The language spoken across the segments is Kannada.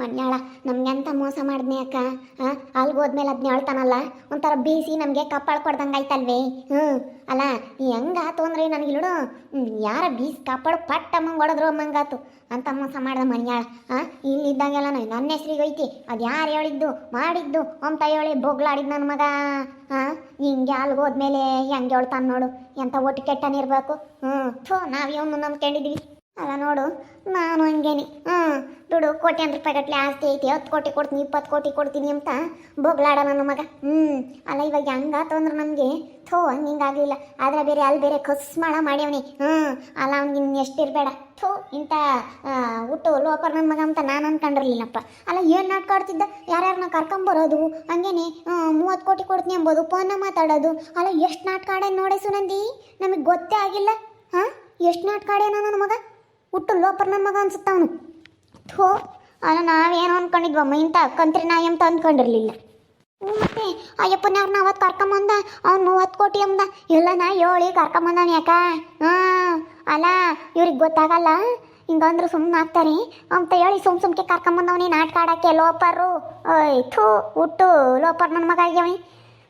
ಮನ್ಯಾಳ, ನಮ್ಗೆ ಅಂತ ಮೋಸ ಮಾಡಿದ್ನೆ ಅಕ್ಕ? ಹಾಂ ಅಲ್ಲಿ ಹೋದ್ಮೇಲೆ ಅದನ್ನ ಹೇಳ್ತಾನಲ್ಲ, ಒಂಥರ ಬೀಸಿ ನಮಗೆ ಕಪ್ಪಾಳು ಕೊಡ್ದಂಗೆ ಆಯ್ತಲ್ವೇ? ಹ್ಞೂ. ಅಲ್ಲ ಹೆಂಗಾತು ಅಂದ್ರೆ ನನಗೆ ನೋಡು ಯಾರ ಬೀಸಿ ಕಾಪಾಡು, ಪಟ್ಟ ಅಮ್ಮಂಗೆ ಹೊಡೆದ್ರು ಅಮ್ಮಂಗಾತು ಅಂತ ಮೋಸ ಮಾಡ್ದೆ ಮನ್ಯಾಳ. ಹಾಂ ಇಲ್ಲಿದ್ದಾಗೆಲ್ಲ ನನ್ನ ಹೆಸ್ರಿಗೆ ಐತಿ ಅದು ಯಾರು ಹೇಳಿದ್ದು, ಮಾಡಿದ್ದು, ಅಂತ ಹೇಳಿ ಬೊಗ್ಲಾಡಿದ್ ನನ್ನ ಮಗ. ಹಾಂ ಹಿಂಗೆ ಅಲ್ಲಿಗೆ ಹೋದ್ಮೇಲೆ ಹೆಂಗೆ ಹೇಳ್ತಾನೆ ನೋಡು ಎಂಥ ಒಟ್ಟು ಕೆಟ್ಟನಿರ್ಬೇಕು ಹ್ಞೂ. ಥೂ, ನಾವು ಇವನು ನಂಬ್ಕೊಂಡಿದ್ವಿ ಅಲ್ಲ ನೋಡು, ನಾನು ಹಂಗೇನೆ. ಹ್ಞೂ ದುಡ್ಡು ಕೋಟ್ಯಾಂತರ ರೂಪಾಯಿ ಗಟ್ಟಲೆ ಆಸ್ತಿ ಐತಿ, ಹತ್ತು ಕೋಟಿ ಕೊಡ್ತೀನಿ, ಇಪ್ಪತ್ತು ಕೋಟಿ ಕೊಡ್ತೀನಿ ಅಂತ ಬೋಗ್ಲಾಡ ನನ್ನ ಮಗ. ಹ್ಞೂ ಅಲ್ಲ ಇವಾಗ ಹೆಂಗಾತು ಅಂದ್ರೆ ನಮಗೆ? ಥೋ ಹಂಗೆ ಹಿಂಗಾಗಲಿಲ್ಲ ಆದ್ರೆ ಬೇರೆ, ಅಲ್ಲಿ ಬೇರೆ ಮಾಡ ಮಾಡ್ಯವನಿ. ಹ್ಞೂ ಅಲ್ಲ ಅವ್ನಿಗೆ ಇನ್ನು ಎಷ್ಟಿರಬೇಡ ಥೋ, ಇಂಥ ಹುಟ್ಟು ಲೋಪರ್ ನನ್ನ ಮಗ ಅಂತ ನಾನು ಅನ್ಕೊಂಡಿರ್ಲಿಲ್ಲಪ್ಪ. ಅಲ್ಲ ಏನು ನಾಟಕ ಆಡ್ತಿದ್ದ? ಯಾರ್ಯಾರನ್ನ ಕರ್ಕೊಂಬರೋದು ಹಂಗೇನೆ ಮೂವತ್ತು ಕೋಟಿ ಕೊಡ್ತೀನಿ ಎಂಬೋದು ಫೋನ್ನ ಮಾತಾಡೋದು. ಅಲ್ಲ ಎಷ್ಟು ನಾಟಕ ಆಡೋದು ನೋಡೆ ಸುನಂದಿ? ನಮಗೆ ಗೊತ್ತೇ ಆಗಿಲ್ಲ. ಹಾಂ, ಎಷ್ಟು ನಾಟಕ ನನ್ನ ಮಗ? ಹುಟ್ಟು ಲೋಪರ್ ಮಗ ಅನ್ಸುತ್ತ ಅವನು? ಥೋ ಅಲ್ಲ ನಾವೇನೋ ಅನ್ಕೊಂಡಿದ್ವಮ್ಮ ಇಂಥ ಕಂತ್ರಿ ನಾಯಿ ಅಂತ ಅಂದ್ಕೊಂಡಿರ್ಲಿಲ್ಲ ಮತ್ತೆ ಅಯ್ಯಪ್ಪನವ್ರನ್ನ ಅವತ್ತು ಕರ್ಕೊಂಬಂದ, ಅವ್ನು ಮೂವತ್ತು ಕೋಟಿ ಅಂದ. ಇಲ್ಲ ನಾ ಹೇಳಿ ಕರ್ಕೊಂಬಂದಾನ ಯಾಕ? ಹಾಂ ಅಲ್ಲ, ಇವ್ರಿಗೆ ಗೊತ್ತಾಗಲ್ಲ, ಹಿಂಗಂದ್ರೆ ಸುಮ್ಮನೆ ಆಗ್ತಾರೆ. ಅಂತ ಹೇಳಿ ಸುಮ್ ಸುಮ್ಕೆ ಕರ್ಕೊಂಬಂದವನಿ ನಾಟಕ ಆಡಕ್ಕೆ ಲೋಪರು. ಥೂ, ಹುಟ್ಟು ಲೋಪರ್ ನನ್ನ ಮಗ ಆಗ್ಯವನಿ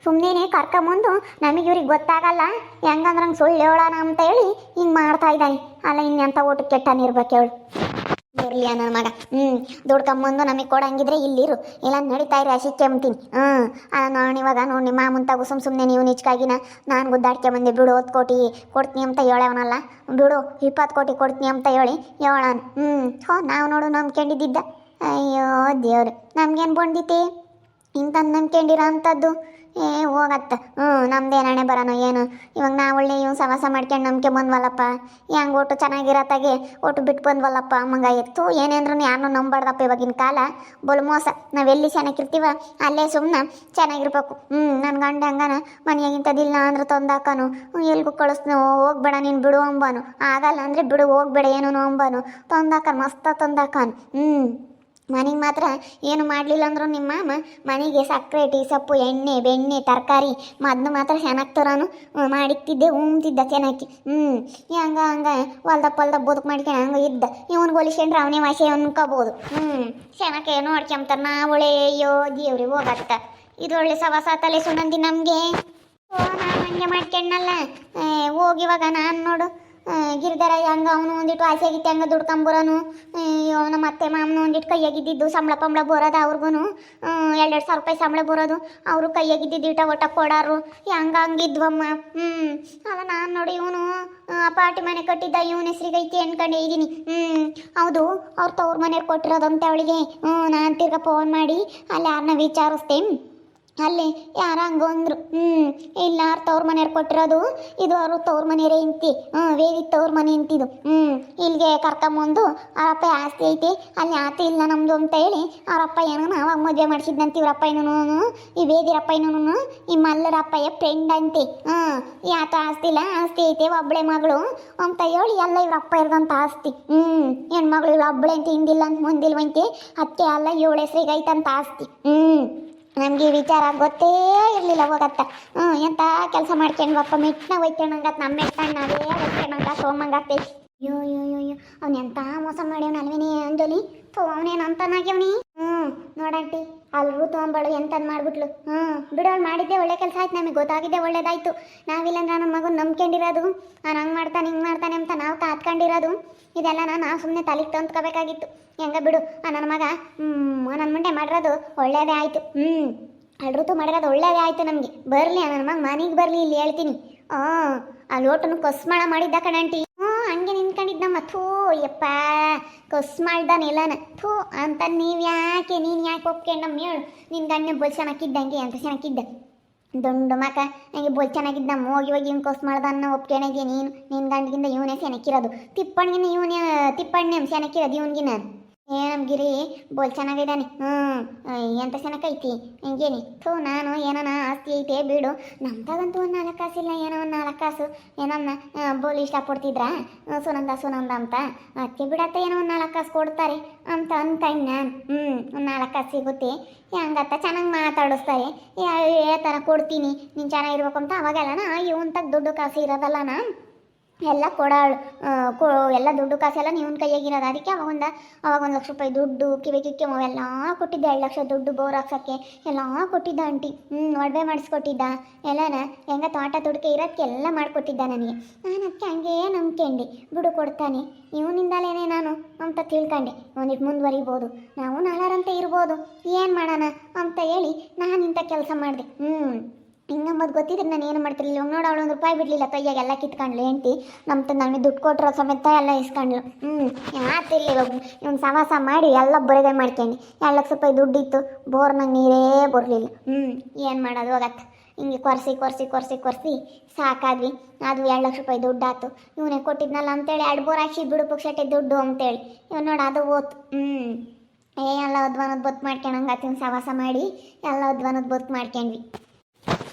ಸುಮ್ಮನೆ ಕರ್ಕೊಂಬಂದು ನಮಗೆ ಇವ್ರಿಗೆ ಗೊತ್ತಾಗಲ್ಲ. ಹೆಂಗಂದ್ರೆ ಹಂಗೆ ಸುಳ್ಳು ಹೇಳೋಣ ಅಂತ ಹೇಳಿ ಹಿಂಗೆ ಮಾಡ್ತಾ ಇದ್ದಾನೆ. ಅಲ್ಲ ಇನ್ನೆಂಥ ಊಟ ಕೆಟ್ಟನಿರ್ಬೇಕು ಹೇಳು. ಇರಲಿ ನನ್ನ ಮಗ. ಹ್ಞೂ ದುಡ್ಕೊಂಬಂದು ನಮಗೆ ಕೊಡಂಗಿದ್ರೆ ಇಲ್ಲಿರು. ಇಲ್ಲ, ನಡೀತಾ ಇರಿ ಅಶಿ ಕೆಮ್ತೀನಿ. ಹ್ಞೂ ನೋಡಿ ಇವಾಗ ನೋಡಿ ನಿಮ್ಮ ಮುಂತಾಗು ಸುಮ್ಮ ಸುಮ್ ಸುಮ್ಮನೆ ನೀವು ನಿಚ್ಕಾಗಿನ ನಾನು ಗುದ್ದಾಡ್ಕೆ ಬಂದೆ, ಬಿಡು, ಹತ್ತು ಕೋಟಿ ಕೊಡ್ತೀನಿ ಅಂತ ಹೇಳವನಲ್ಲ. ಬಿಡು, ಇಪ್ಪತ್ತು ಕೋಟಿ ಕೊಡ್ತೀನಿ ಅಂತ ಹೇಳಿ ಹೇಳೋಣ ಹ್ಞೂ ಹೋ, ನಾವು ನೋಡು ನಂಬ್ಕೊಂಡಿದ್ದಿದ್ದ ಅಯ್ಯೋ, ದೇವ್ರು, ನಮ್ಗೇನು ಬಂದಿತಿ? ಇಂಥ ನಂಬ್ಕೊಂಡಿರೋ ಅಂಥದ್ದು? ಏ, ಹೋಗತ್ತ. ಹ್ಞೂ ನಮ್ದು ನಾಣೆ ಬರೋಣ ಏನು? ಇವಾಗ ನಾ ಒಳ್ಳೆ ಇವ್ ಸವಾಸ ಮಾಡ್ಕೊಂಡು ನಂಬಿಕೆ ಬಂದ್ವಲ್ಲಪ್ಪ? ಹೆಂಗೆ ಒಟ್ಟು ಚೆನ್ನಾಗಿರತ್ತಾಗೆ? ಒಟ್ಟು ಬಿಟ್ಟು ಬಂದ್ವಲ್ಲಪ್ಪ ಅಮ್ಮಂಗ ಎತ್ತು ಏನೇಂದ್ರೂ ಯಾರನ್ನೂ ನಂಬಾರ್ದಪ್ಪ ಇವಾಗಿನ ಕಾಲ. ಬಲು ಮೋಸ. ನಾವೆಲ್ಲಿ ಚೆನ್ನಾಗಿರ್ತೀವ ಅಲ್ಲೇ ಸುಮ್ಮನೆ ಚೆನ್ನಾಗಿರ್ಬೇಕು. ಹ್ಞೂ ನನ್ನ ಗಂಡ ಹಂಗನ ಮನೆಯಾಗಿಂಥದ್ದಿಲ್ಲ ಅಂದ್ರೆ ತೊಂದಾಕನು. ಎಲ್ಗೂ ಕಳಿಸ್ನು, ಹೋಗ್ಬೇಡ ನೀನು ಬಿಡು ಅಂಬಾನು. ಆಗಲ್ಲ ಅಂದರೆ ಬಿಡು, ಹೋಗ್ಬೇಡ ಏನೂ ಅಂಬಾನು. ತೊಂದಾಕನು, ಮಸ್ತ ತೊಂದಾಕನು. ಹ್ಞೂ ಮನೆಗೆ ಮಾತ್ರ ಏನು ಮಾಡಲಿಲ್ಲ ಅಂದ್ರು ನಿಮ್ಮ ಮಾಮ? ಮನೆಗೆ ಸಕ್ಕರೆ ಟೀ ಸೊಪ್ಪು, ಎಣ್ಣೆ, ಬೆಣ್ಣೆ, ತರಕಾರಿ ಮದ್ದು ಮಾತ್ರ ಚೆನ್ನಾಗಿ ತರೋನು ಮಾಡಿಕ್ತಿದ್ದೆ ಉಮ್ತಿದ್ದ ಚೆನ್ನಾಗಿ ಹ್ಞೂ ಹಂಗ, ಹಂಗೆ ಹೊಲ್ದ ಹೊಲ್ದಪ್ಪ ಬದುಕು ಮಾಡ್ಕೊಂಡು ಹಂಗೆ ಇದ್ದ. ಇವನು ಹೋಲಿಸ್ಕೊಂಡ್ರೆ ಅವನೇ ವಾಸಿ ಅನ್ಕೋಬೋದು ಹ್ಞೂ ಚೆನ್ನಾಗಿ ನಾ ಒಳ್ಳೆ ಅಯ್ಯೋ ದೇವ್ರಿ ಹೋಗತ್ತ. ಇದು ಒಳ್ಳೆ ಸವಾಸ ತಲೆ ಸುನಂದಿ ನಮಗೆ. ಓ, ನಾನು ಹಂಗೆ ಮಾಡ್ಕೊಂಡಲ್ಲ ಹೋಗಿವಾಗ ನಾನು ನೋಡು. ಆ, ಗಿರಿಧರ ಹಂಗ ಅವನು ಒಂದಿಟ್ಟು ಆಸೆ ಆಗಿತ್ತು ಹಂಗ ದುಡ್ಕೊಂಬರೋನು. ಅಯ್ಯೋ ನಮ್ಮ ಅತ್ತೆ ಮಾಮನು ಒಂದಿಟ್ಟು ಕೈಯಾಗಿದ್ದಿದ್ದು ಸಂಬಳ ಪಂಬಳ ಬರೋದು ಅವ್ರಿಗೂ ಎರಡೆರಡು ಸಾವಿರ ರೂಪಾಯಿ ಸಂಬಳ ಬರೋದು. ಅವರು ಕೈಯಾಗಿದ್ದಿದ್ದು ಇಟ ಒಟ್ಟ ಕೊಡಾರು ಹಂಗ ಹಂಗಿದ್ವಮ್ಮ? ಹ್ಞೂ ಅಲ್ಲ ನಾನು ನೋಡಿ ಇವನು ಪಾರ್ಟಿ ಮನೆ ಕಟ್ಟಿದ್ದ ಇವನ ಹೆಸ್ರಿಗೆ ಐತಿ ಅನ್ಕೊಂಡೆ ಇದ್ದೀನಿ ಹ್ಞೂ ಹೌದು ಅವ್ರು ತವ್ರ ಮನೆಯವ್ರು ಕೊಟ್ಟಿರೋದಂತೆ ಅವಳಿಗೆ. ಹ್ಞೂ ನಾನು ತಿರ್ಗಾ ಫೋನ್ ಮಾಡಿ ಅಲ್ಲಿ ಯಾರನ್ನ ವಿಚಾರಿಸ್ತೆ ಅಲ್ಲಿ ಯಾರ ಹಂಗಂದ್ರು ಹ್ಞೂ ಇಲ್ಲ ಅವ್ರ ತವ್ರ ಮನೆಯವ್ರು ಕೊಟ್ಟಿರೋದು? ಇದು ಅವರು ತವ್ರ ಮನೆಯವರೇ ಇಂತಿ ಹ್ಞೂ ವೇದಿ ತವ್ರ ಮನೆ ಇಂತಿದು ಹ್ಞೂ ಇಲ್ಲಿಗೆ ಕರ್ಕೊಂಬಂದು ಅವರಪ್ಪ ಆಸ್ತಿ ಐತಿ, ಅಲ್ಲಿ ಆಸ್ತಿ ಇಲ್ಲ ನಮ್ಮದು ಅಂತ ಹೇಳಿ ಅವರಪ್ಪ ಏನೋ ಅವಾಗ ಮದುವೆ ಮಾಡಿಸಿದ್ನಂತ ಇವರಪ್ಪ ಏನೂ ಈ ವೇದಿರಪ್ಪ ಏನೂ ಈ ಮಲ್ಲರಪ್ಪಯ್ಯ ಫ್ರೆಂಡ್ ಅಂತಿ. ಹ್ಞೂ ಈ ಆಸ್ತಿ ಇಲ್ಲ, ಆಸ್ತಿ ಐತಿ ಒಬ್ಬಳೆ ಮಗಳು ಅಂತ ಹೇಳಿ ಎಲ್ಲ ಇವರಪ್ಪ ಇರೋದಂತ ಆಸ್ತಿ. ಹ್ಞೂ ಹೆಣ್ಮಗಳು ಇವಳು ಒಬ್ಬಳೆ ಅಂತ, ಹಿಂದಿಲ್ಲ ಅಂತ ಮುಂದಿಲ್ವಂತಿ. ಅದಕ್ಕೆ ಅಲ್ಲ ಏಳು ಹೆಸ್ರಿಗೆ ಐತಂತ ಆಸ್ತಿ. ಹ್ಞೂ ನಮ್ಗೆ ಈ ವಿಚಾರ ಗೊತ್ತೇ ಇರಲಿಲ್ಲ, ಹೋಗತ್ತ. ಹ್ಞೂ ಎಂತ ಕೆಲಸ ಮಾಡ್ಕೊಂಡ್ವಪ್ಪ ಮೆಟ್ನ ಒಯ್ಕೊಂಡಂಗತ್ ನಮ್ಮ ಮೆಟ್ಟ ನಾವೇ ಒಯ್ಕೊಂಡಂಗ ಸೋಮಂಗತ್ತೆ ಅಯ್ಯೋ ಅಯ್ಯೋ ಅಯ್ಯೋ ಅವ್ನು ಎಂತ ಮೋಸ ಮಾಡ್ಯವನ ಅಲ್ವೇನಿ ಅಂಜಲಿ? ಥೋ, ಅವನೇನು ಅಂತನಾಗ್ಯವನಿ? ಹ್ಞೂ ನೋಡಂಟಿ ಅಲ್ರು ತೊಗೊಂಬಳು ಎಂತದ್ ಮಾಡ್ಬಿಟ್ಲು. ಹ್ಞೂ ಬಿಡೋಳು ಮಾಡಿದ್ದೆ ಒಳ್ಳೆ ಕೆಲಸ ಆಯ್ತು ನಮಗೆ, ಗೊತ್ತಾಗಿದ್ದೆ ಒಳ್ಳೇದಾಯ್ತು. ನಾವಿಲ್ಲಂದ್ರೆ ನನ್ನ ಮಗನ ನಂಬ್ಕೊಂಡಿರೋದು. ನಾನು ಹಂಗೆ ಮಾಡ್ತಾನೆ, ಹಿಂಗೆ ಮಾಡ್ತಾನೆ ಅಂತ ನಾವು ಕಾತ್ಕೊಂಡಿರೋದು ಇದೆಲ್ಲ ನಾನು ಸುಮ್ಮನೆ ತಲೆಗೆ ತಂದ್ಕೋಬೇಕಾಗಿತ್ತು. ಹೆಂಗ ಬಿಡು, ಆ ನನ್ನ ಮಗ ನನ್ನ ಮುಂದೆ ಮಾಡಿರೋದು ಒಳ್ಳೇದೇ ಆಯಿತು. ಹ್ಞೂ ಅಲ್ರುತು ಮಾಡಿರೋದು ಒಳ್ಳೇದೇ ಆಯಿತು ನಮಗೆ. ಬರಲಿ ನನ್ನ ಮಗ ಮನೆಗೆ ಬರಲಿ, ಇಲ್ಲಿ ಹೇಳ್ತೀನಿ. ಹಾಂ ಆ ಲೋಟನು ಕಸ್ಮಾಳ ಮಾಡಿದ್ದ ಕಣಂಟಿ ಹ್ಞೂ ಥೂ, ಯಪ್ಪ, ಕಸ್ ಮಾಡ್ದಾನೆಲ್ಲನ ಥೂ, ಅಂತ ನೀವು ಯಾಕೆ, ನೀನು ಯಾಕೆ ಒಪ್ಕೊಂಡಮ್ಮ ಹೇಳು. ನಿನ್ನ ಗಂಡ ಬೋಲ್ ಚೆನ್ನಾಗಿದ್ದಂಗೆ ಅಂತ ಚೆನ್ನಾಗಿದ್ದ. ದೊಡ್ಡ ಮಕ ನನಗೆ ಬೋಲ್ ಚೆನ್ನಾಗಿದ್ದ ಹೋಗಿ ಹೋಗಿ ಇವ್ನು ಕೊಸ್ ಮಾಡ್ದನ್ನ ಒಪ್ಕೊಂಡಾಗೆ ನೀನು? ನಿನ್ನ ಗಂಡಗಿಂದ ಇವನೇ ಸೆನಕ್ಕಿರೋದು ತಿಪ್ಪಣ್ಣಿನ ಇವನೇ ತಿಪ್ಪಣ್ಣೆ ಸೆನಕ್ಕಿರೋದು ಇವನ್ಗಿನ? ಏ ನಮ್ಮ ಗಿರಿ, ಬೋಲ್ ಚೆನ್ನಾಗಿದ್ದಾನೆ ಹ್ಞೂ ಎಂತ ಐತಿ? ಹಿಂಗೇನಿ. ಥೂ, ನಾನು ಏನನ ಆಸ್ತಿ ಐತೆ ಬಿಡು. ನಮ್ದಾಗಂತೂ ಒಂದು ನಾಲ್ಕು ಕಾಸಿಲ್ಲ ಏನೋ ಒಂದು ನಾಲ್ಕು ಕಾಸು. ಏನನ್ನ ಬೋಲ್ ಇಷ್ಟಪಡ್ತಿದ್ರ ಸುನಂದ ಸುನಂದ ಅಂತ. ಅದಕ್ಕೆ ಬಿಡತ್ತ ಏನೋ ಒಂದು ನಾಲ್ಕು ಕಾಸು ಕೊಡ್ತಾರೆ ಅಂತ ಅನ್ಕಂಡು ನಾನು. ಹ್ಞೂ ಒಂದು ನಾಲ್ಕು ಕಾಸು ಸಿಗುತ್ತೆ. ಹೆಂಗತ್ತ ಚೆನ್ನಾಗಿ ಮಾತಾಡಿಸ್ತಾರೆ. ಯಾವ ಥರ ಕೊಡ್ತೀನಿ. ನೀನು ಚೆನ್ನಾಗಿರ್ಬೇಕು ಅಂತ ಅವಾಗೆಲ್ಲ ನಾ ಇವಂತಾಗ ದುಡ್ಡು ಕಾಸು ಇರೋದಲ್ಲ ನಾ ಎಲ್ಲ ಕೊಡಾಳು ಕೊ, ಎಲ್ಲ ದುಡ್ಡು ಕಾಸೆಲ್ಲ ನೀವು ಕೈಯಾಗಿರೋದು. ಅದಕ್ಕೆ ಅವಾಗ ಒಂದು ಅವಾಗ ಒಂದು ಲಕ್ಷ ರೂಪಾಯಿ ದುಡ್ಡು, ಕಿವಿ ಕಿಕ್ಕೆ ಅವೆಲ್ಲ ಕೊಟ್ಟಿದ್ದೆ. ಎರಡು ಲಕ್ಷ ದುಡ್ಡು ಬೋರ್ ಹಾಕ್ಸೋಕ್ಕೆ ಎಲ್ಲ ಕೊಟ್ಟಿದ್ದ ಆಂಟಿ. ಹ್ಞೂ ಒಡವೆ ಮಾಡಿಸ್ಕೊಟ್ಟಿದ್ದ. ಎಲ್ಲನ ಹೆಂಗ ತೋಟ ತುಡ್ಕೆ ಇರೋದಕ್ಕೆಲ್ಲ ಮಾಡಿಕೊಟ್ಟಿದ್ದ ನನಗೆ. ನಾನು ಅದಕ್ಕೆ ಹಂಗೇ ನಂಬ್ಕೊಂಡೆ. ಬಿಡು ಕೊಡ್ತಾನೆ. ಇವನಿಂದಲೇ ನಾನು ಅಂತ ತಿಳ್ಕೊಂಡೆ. ಒಂದಿಟ್ಟು ಮುಂದುವರಿಬೋದು. ನಾವು ನಾಳಾರಂತೆ ಇರ್ಬೋದು. ಏನು ಮಾಡೋಣ ಅಂತ ಹೇಳಿ ನಾನು ಇಂಥ ಕೆಲಸ ಮಾಡಿದೆ. ಹ್ಞೂ ಹಿಂಗಂಬದು ಗೊತ್ತಿದ್ರೆ ನಾನು ಏನು ಮಾಡ್ತಿರ್ಲಿಲ್ಲ ಇವಾಗ ನೋಡು ಅವಳು ಒಂದು ರೂಪಾಯಿ ಬಿಡಲಿಲ್ಲ ಕೈಯಾಗ ಎಲ್ಲ ಕಿತ್ಕೊಂಡ್ಲು ಹೆಂಡ್ತಿ ನಮ್ಮ ತಂದು ನನಗೆ ದುಡ್ಡು ಕೊಟ್ಟರು ಸಮೇತ ಎಲ್ಲ ಇಸ್ಕೊಂಡ್ಲು ಹ್ಞೂ ಯಾತಿಲ್ಲ ಇವಾಗ? ಇವ್ನು ಸವಾಸ ಮಾಡಿ ಎಲ್ಲ ಬರೆದೇ ಮಾಡ್ಕೊಂಡು ಎರಡು ಲಕ್ಷ ರೂಪಾಯಿ ದುಡ್ಡಿತ್ತು ಬೋರ್ನಾಗ ನೀರೇ ಬರಲಿಲ್ಲ. ಹ್ಞೂ ಏನು ಮಾಡೋದು ಹೋಗತ್ತೆ ಹಿಂಗೆ ಕೊರ್ಸಿ ಕೊರ್ಸಿ ಕೊರ್ಸಿ ಕೊರ್ಸಿ, ಸಾಕಾದ್ವಿ. ಅದು ಎರಡು ಲಕ್ಷ ರೂಪಾಯಿ ದುಡ್ಡು ಆತು ಇವನೇ ಕೊಟ್ಟಿದ್ನಲ್ಲ ಅಂತೇಳಿ ಎರಡು ಬೋರ್ ಹಾಕಿ ಬಿಡು ಪುಕ್ಷಟೆ ದುಡ್ಡು ಅಂತೇಳಿ. ಇವ್ ನೋಡಿ ಅದು ಓತು ಹ್ಞೂ ಏ, ಎಲ್ಲ ಅದ್ವಾನದ ಬದುಕು ಮಾಡ್ಕೊಂಡಂಗೆ ಆತಿನ ಸವಾಸ ಮಾಡಿ. ಎಲ್ಲ ಅದ್ವಾನದ ಬದುಕು ಮಾಡ್ಕೊಂಡ್ವಿ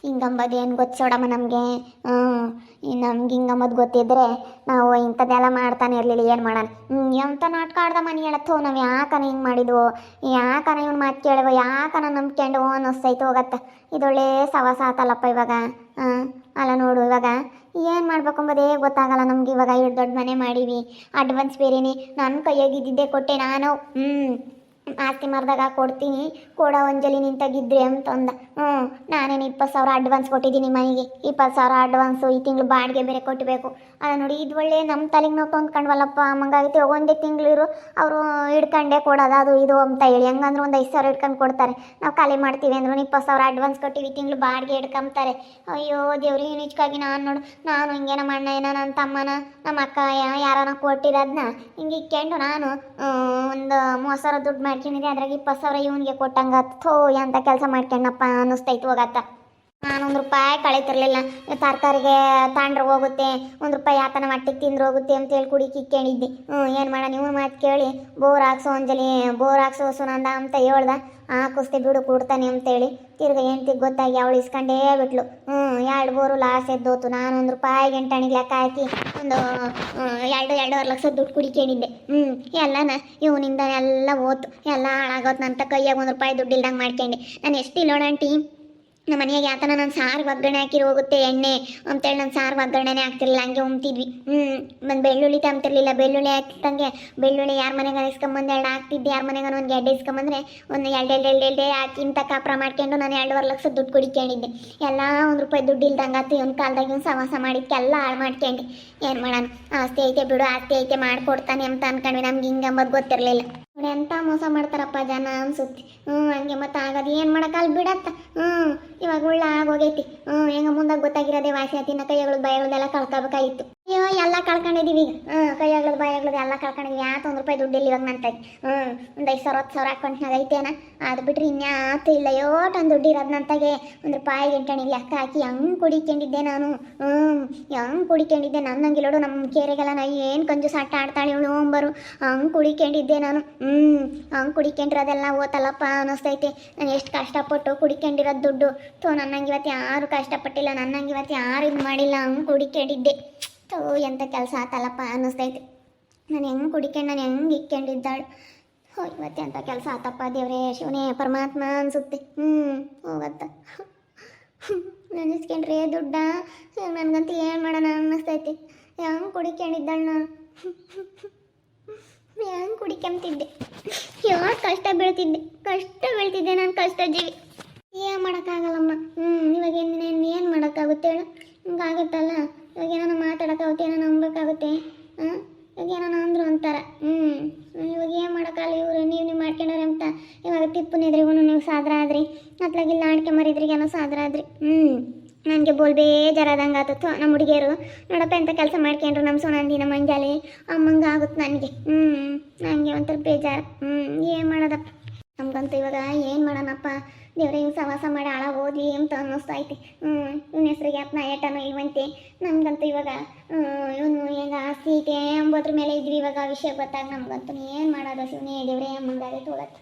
ಹಿಂಗಂಬದು ಏನು ಗೊತ್ತೋಡಮ್ಮ ನಮಗೆ? ನಮ್ಗೆ ಹಿಂಗಂಬದು ಗೊತ್ತಿದ್ರೆ ನಾವು ಇಂಥದ್ದೆಲ್ಲ ಮಾಡ್ತಾನೆ ಇರಲಿಲ್ಲ, ಏನು ಮಾಡೋಣ? ಹ್ಞೂ ಎಂಥ ನಾಟಕ ಆಡ್ದ ಮನೆ ಹೇಳತ್ತೋ ನಾವು ಯಾಕನ ಹಿಂಗೆ ಮಾಡಿದ್ವು? ಯಾಕನ ಇವ್ನು ಮಾತು ಕೇಳುವ? ಯಾಕನ ನಂಬ್ಕೊಂಡು ಅನ್ನಿಸ್ತೈತೆ ಹೋಗತ್ತ. ಇದೊಳ್ಳೆ ಸವಾಸ ಆತಲ್ಲಪ್ಪ ಇವಾಗ. ಹಾಂ ಅಲ್ಲ ನೋಡು, ಇವಾಗ ಏನು ಮಾಡ್ಬೇಕು ಅಂಬೋದೇ ಗೊತ್ತಾಗಲ್ಲ ನಮ್ಗೆ ಇವಾಗ. ಇಷ್ಟು ದೊಡ್ಡ ಮನೆ ಮಾಡೀವಿ. ಅಡ್ವಾನ್ಸ್ ಬೇರೆನೆ. ನನ್ನ ಕೈಯಾಗಿದ್ದಿದ್ದೆ ಕೊಟ್ಟೆ ನಾನು. ಹ್ಞೂ ಆಸ್ತಿ ಮಾರ್ದಾಗ ಕೊಡ್ತೀನಿ. ಕೊಡೋ ಒಂಜಲಿ ನಿಂತಾಗಿದ್ರಿ ಅಂತಂದ. ಹ್ಞೂ, ನಾನೇನು ಇಪ್ಪತ್ತು ಸಾವಿರ ಅಡ್ವಾನ್ಸ್ ಕೊಟ್ಟಿದ್ದೀನಿ ಮನೆಗೆ ಇಪ್ಪತ್ತು ಸಾವಿರ ಅಡ್ವಾನ್ಸು ಈ ತಿಂಗಳು ಬಾಡಿಗೆ ಬೇರೆ ಕೊಟ್ಟಬೇಕು ಅಲ್ಲ ನೋಡಿ, ಇದು ಒಳ್ಳೆ ನಮ್ಮ ತಲೆಗೆ ನಾವು ತೊಂದ್ಕೊಂಡ್ವಲ್ಲಪ್ಪ ಹಂಗಾಗುತ್ತೆ ಒಂದೇ ತಿಂಗಳಿರು ಅವರು ಹಿಡ್ಕೊಂಡೇ ಕೊಡೋದು, ಅದು ಇದು ಅಂತ ಹೇಳಿ. ಹಂಗಂದ್ರೆ ಒಂದು ಐದು ಸಾವಿರ ಹಿಡ್ಕೊಂಡು ಕೊಡ್ತಾರೆ. ನಾವು ಖಾಲಿ ಮಾಡ್ತೀವಿ ಅಂದ್ರೂ ಇಪ್ಪತ್ತು ಸಾವಿರ ಅಡ್ವಾನ್ಸ್ ಕೊಟ್ಟಿವಿ ತಿಂಗಳು ಬಾಡಿಗೆ ಹಿಡ್ಕೊಂತಾರೆ ಅಯ್ಯೋ, ದೇವ್ರಿ, ನಿಜಕ್ಕಾಗಿ ನಾನು ನೋಡು. ನಾನು ಹಿಂಗೆ ನಮ್ಮ ಅಣ್ಣ ಏನೋ ನನ್ನ ತಮ್ಮನ ನಮ್ಮ ಅಕ್ಕ ಯಾ- ಯಾರನ ಕೊಟ್ಟಿರೋದನ್ನ ಹಿಂಗೆ ಇಕ್ಕೊಂಡು ನಾನು ಒಂದು ಮೂವತ್ತು ಸಾವಿರ ದುಡ್ಡು ಮಾಡ್ಕೊಂಡಿದ್ದೆ ಅದ್ರಾಗ ಇಪ್ಪತ್ತು ಸಾವಿರ ಇವನಿಗೆ ಕೊಟ್ಟಂಗ ಥೋ ಎಂತ ಕೆಲಸ ಮಾಡ್ಕೊಂಡಪ್ಪ ಅನ್ನಿಸ್ತೈತೆ ಹೋಗತ್ತ ನಾನು ಒಂದು ರೂಪಾಯಿ ಕಳೀತಿರ್ಲಿಲ್ಲ. ತರಕಾರಿಗೆ ತಾಂಡ್ರ ಹೋಗುತ್ತೆ, ಒಂದು ರೂಪಾಯಿ ಆತನ ಮಟ್ಟಿಗೆ ತಿಂದ್ರೆ ಹೋಗುತ್ತೆ ಅಂತೇಳಿ ಕುಡಿ ಕಿಕ್ಕೇಳಿದ್ದೆ ಹ್ಞೂ, ಏನು ಮಾಡ ನೀವು ಮಾತು ಕೇಳಿ. ಬೋರ್ ಹಾಕ್ಸೋ ಅಂಜಲಿ, ಬೋರ್ ಹಾಕ್ಸೋ ಸುನಂದ ಅಂತ ಹೇಳ್ದ. ಕುಸ್ತಿ ಬಿಡು ಕೊಡ್ತಾನೆ ಅಂತೇಳಿ ತಿರ್ಗ ಹೆಂಡ್ತಿ ಗೊತ್ತಾಗಿ ಅವಳು ಇಸ್ಕೊಂಡೇ ಬಿಟ್ಲು. ಹ್ಞೂ, ಎರಡು ಬೋರು ಲಾಸ್ ಎದ್ದೋತು. ನಾನು ಒಂದು ರೂಪಾಯಿ ಗಂಟಣಿಗೆ ಲೆಕ್ಕ ಹಾಕಿ ಒಂದು ಎರಡು, ಎರಡೂವರೆ ಲಕ್ಷ ದುಡ್ಡು ಕುಡಿಕೊಂಡಿದ್ದೆ ಹ್ಞೂ, ಎಲ್ಲನ ಇವನಿಂದ ಎಲ್ಲ ಓತು ಎಲ್ಲ ಹಾಳಾಗೋತು. ನನ್ನ ಕೈಯಾಗ ಒಂದು ರೂಪಾಯಿ ದುಡ್ಡು ಇಲ್ದಂಗೆ ಮಾಡ್ಕೊಂಡೆ. ನಾನು ಎಷ್ಟು ನೋಡಂಟಿ ನಮ್ಮ ಮನೆಯಾಗೆ ಯಾತನ ನಾನು ಸಾರು ಒಗ್ಗರಣೆ ಹಾಕಿರಿ ಹೋಗುತ್ತೆ ಎಣ್ಣೆ ಅಂತೇಳಿ ನಾನು ಸಾರು ಒಗ್ಗರಣೆನೇ ಹಾಕ್ತಿರ್ಲಿಲ್ಲ, ಹಂಗೆ ಉಮ್ತಿದ್ವಿ ಹ್ಞೂ ಒಂದು ಬೆಳ್ಳುಳ್ಳಿ ತಂಬ್ತಿರ್ಲಿಲ್ಲ ಬೆಳ್ಳುಳ್ಳಿ ಹಾಕಿದಂಗೆ ಬೆಳ್ಳುಳ್ಳಿ ಯಾರ ಮನೆಗೆ ಇಸ್ಕೊಂಬಂದು ಎರಡು ಹಾಕ್ತಿದ್ದೆ, ಯಾರ ಮನೆಗೆ ಒಂದು ಎರಡು ಇಸ್ಕೊಂಬಂದ್ರೆ ಒಂದು ಎರಡು ಎರಡು ಎರಡು ಎರಡೇ ಹಾಕಿ ಇಂಥ ಕಾಪ್ರ ಮಾಡ್ಕೊಂಡು ನಾನು ಎರಡುವರೆ ಲಕ್ಷ ದುಡ್ಡು ಕುಡಿಕೊಂಡಿದ್ದೆ ಎಲ್ಲ ಒಂದು ರೂಪಾಯಿ ದುಡ್ಡು ಇಲ್ದಂಗೆ ಆತು ಇವ್ನ ಕಾಲ್ದಾಗ ಇವ್ನು ಸವಾಸ ಹಾಳು ಮಾಡ್ಕೊಂಡು ಏನು ಮಾಡೋಣ? ಆಸ್ತಿ ಐತೆ ಬಿಡು, ಆಸ್ತಿ ಐತೆ ಮಾಡಿಕೊಡ್ತಾನೆ ಅಂತ ಅನ್ಕೊಂಡ್ವಿ. ನಮ್ಗೆ ಹಿಂಗೆ ಗೊತ್ತಿರಲಿಲ್ಲ. ನೋಡಿ ಎಂತ ಮೋಸ ಮಾಡ್ತಾರಪ್ಪ ಜನ ಅನ್ಸುತ್ತೆ. ಹ್ಞೂ ಹಂಗೆ ಮತ್ತೆ ಆಗೋದು. ಏನು ಮಾಡೋಕ್ಕಲ್ಲಿ ಬಿಡತ್ತ? ಹ್ಞೂ ಇವಾಗ ಉಳ್ಳ ಆಗೋಗೈತಿ. ಹ್ಞೂ ಹೆಂಗ ಮುಂದಾಗ ಗೊತ್ತಾಗಿರೋದೇ ವಾಸಿ ಆತಿನ ಕೈಗಳು ಬಾಯಗಳದೆಲ್ಲ ಕಳ್ಕೊಬೇಕಾಗಿತ್ತು. ಅಯ್ಯೋ, ಎಲ್ಲ ಕಳ್ಕೊಂಡಿದೀವಿ. ಈಗ ಹ್ಞೂ ಬಾಯ್ ಆಗ್ಲದ, ಎಲ್ಲ ಕಳ್ಕೊಂಡಿದ್ವಿ. ಯಾತು ಒಂದು ರೂಪಾಯಿ ದುಡ್ಡಿಲ್ಲ ಇವಾಗ ನನ್ನ ತಗಿ ಹ್ಞೂ ಒಂದು ಐದು ಸಾವಿರ, ಹತ್ತು ಸಾವಿರ ಅಕೌಂಟ್ನಾಗ ಐತೇನ? ಅದು ಬಿಟ್ರೆ ಇನ್ಯಾತು ಇಲ್ಲ. ಯೋಟೊಂದು ದುಡ್ಡು ಇರೋದು ನನ್ನ ತಗೆ ಒಂದು ರೂಪಾಯಿ ಗಂಟಣಿ ಲೆಕ್ಕ ಹಾಕಿ ಹಂಗೆ ಕುಡಿಕೊಂಡಿದ್ದೆ ನಾನು? ಹ್ಞೂ ಹೆಂಗೆ ಕುಡಿಕೊಂಡಿದ್ದೆ? ನನ್ನಂಗೆ ಇಲ್ಲೋಡು ನಮ್ಮ ಕೇರೆಗೆಲ್ಲ ನಾ ಏನು ಕಂಜು ಸಾಟ ಆಡ್ತಾಳೆ ಇವಳು ಓಂಬರು ಹಂಗೆ ಕುಡಿಕೊಂಡಿದ್ದೆ ನಾನು. ಹ್ಞೂ ಹಂಗೆ ಕುಡಿಕೊಂಡಿರೋದೆಲ್ಲ ಓತಲ್ಲಪ್ಪ ಅನ್ನಿಸ್ತೈತೆ ನಾನು ಎಷ್ಟು ಕಷ್ಟಪಟ್ಟು ಕುಡಿಕೊಂಡಿರೋದು ದುಡ್ಡು. ತೋ ನನ್ನಂಗೆ ಇವತ್ತು ಯಾರು ಕಷ್ಟಪಟ್ಟಿಲ್ಲ. ನನ್ನಂಗೆ ಇವತ್ತು ಯಾರು ಇದು ಮಾಡಿಲ್ಲ. ಹಂಗೆ ಕುಡಿಕೊಂಡಿದ್ದೆ. ಥೋ ಎಂಥ ಕೆಲಸ ಆತಲ್ಲಪ್ಪ ಅನ್ನಿಸ್ತೈತೆ. ನಾನು ಹೆಂಗೆ ಕುಡಿಕೊಂಡು ನಾನು ಹೆಂಗೆ ಇಕ್ಕೊಂಡಿದ್ದಾಳು. ಹೋ, ಇವತ್ತು ಅಂತ ಕೆಲಸ ಆತಪ್ಪ ದೇವ್ರೇ, ಶಿವನೇ, ಪರಮಾತ್ಮ ಅನಿಸುತ್ತೆ. ಹ್ಞೂ ಹೋಗತ್ತ. ನೆನೆಸ್ಕೊಂಡ್ರೆ ದುಡ್ಡ? ನನಗಂತೂ ಏನು ಮಾಡೋಣ ಅನ್ನಿಸ್ತೈತಿ. ಹೆಂಗೆ ಕುಡಿಕೊಂಡಿದ್ದಾಳು ನಾನು? ಹೆಂಗೆ ಕುಡಿಕೊಂತಿದ್ದೆ ಯಾರು ಕಷ್ಟ ಬೀಳ್ತಿದ್ದೆ? ಕಷ್ಟ ಬೀಳ್ತಿದ್ದೆ ನಾನು ಕಷ್ಟ ಜೀವಿ ಏನು ಮಾಡೋಕ್ಕಾಗಲ್ಲಮ್ಮ ಹ್ಞೂ ಇವಾಗ ಏನು ಏನು ಮಾಡೋಕ್ಕಾಗುತ್ತೆ ಹೇಳು ಹಿಂಗಾಗುತ್ತಲ್ಲ ಇವಾಗ ಏನೋ ಮಾತಾಡೋಕ್ಕಾಗುತ್ತೆ ಏನೋ ನಂಬೇಕಾಗುತ್ತೆ ಹಾಂ ಇವಾಗ ಏನೋ ಅಂದ್ರು ಅಂತಾರೆ ಹ್ಞೂ ಇವಾಗ ಏನು ಮಾಡೋಕ್ಕಾಗಲ್ಲ ಇವರು ನೀವು ನೀವು ಮಾಡ್ಕೊಂಡವ್ರೆ ಅಂತ ಇವಾಗ ಟಿಪ್ಪನ ಎದುರಿಗೂ ನೀವು ಸಾದ್ರ ಆದ್ರಿ ಅತ್ಲಾಗಿಲ್ಲ ಆಡ್ಕೆ ಮರಿದ್ರಿಗೇನೋ ಸಾದ್ರ ಆದ್ರಿ ಹ್ಞೂ ನನಗೆ ಬೋಲ್ ಬೇಜಾರಾದಂಗೆ ಆತತ್ತು ನಮ್ಮ ಹುಡುಗಿಯರು, ನೋಡಪ್ಪ ಎಂಥ ಕೆಲಸ ಮಾಡ್ಕೊಂಡ್ರು ನಮ್ಮ ಸೋನಂದಿ, ನಮ್ಮ ಮಂಜಾಲಿ ಅಮ್ಮಂಗೆ ಆಗುತ್ತೆ ನನಗೆ. ಹ್ಞೂ ನನಗೆ ಒಂಥರ ಬೇಜಾರು. ಹ್ಞೂ ಏನು ಮಾಡೋದಪ್ಪ ನಮ್ಗಂತೂ ಇವಾಗ ಏನು ಮಾಡೋಣಪ್ಪ? ದೇವ್ರ ಹಿಂಗೆ ಸವಾಸ ಮಾಡಿ ಆಳ ಓದಿ ಅಂತ ಅನ್ನಿಸ್ತಾ ಐತಿ. ಹ್ಞೂ ಇವನ ಹೆಸ್ರಿಗೆ ಅಪ್ಪ ಏಟನೋ ಇಲ್ವಂತೆ ನಮ್ಗಂತೂ ಇವಾಗ ಇವನು ಹೆಂಗೆ ಆಸ್ತಿ ಐತೆ ಅಂಬೋದ್ರ ಮೇಲೆ ಇದ್ವಿ ಇವಾಗ ಆ ವಿಷಯ ಗೊತ್ತಾಗ ನಮ್ಗಂತೂ. ಏನು ಮಾಡೋದು ಶಿವನೇ ದೇವ್ರೇ ಅಮ್ಮಂಗಾಗೈತೆ ಹೋಗತ್ತೆ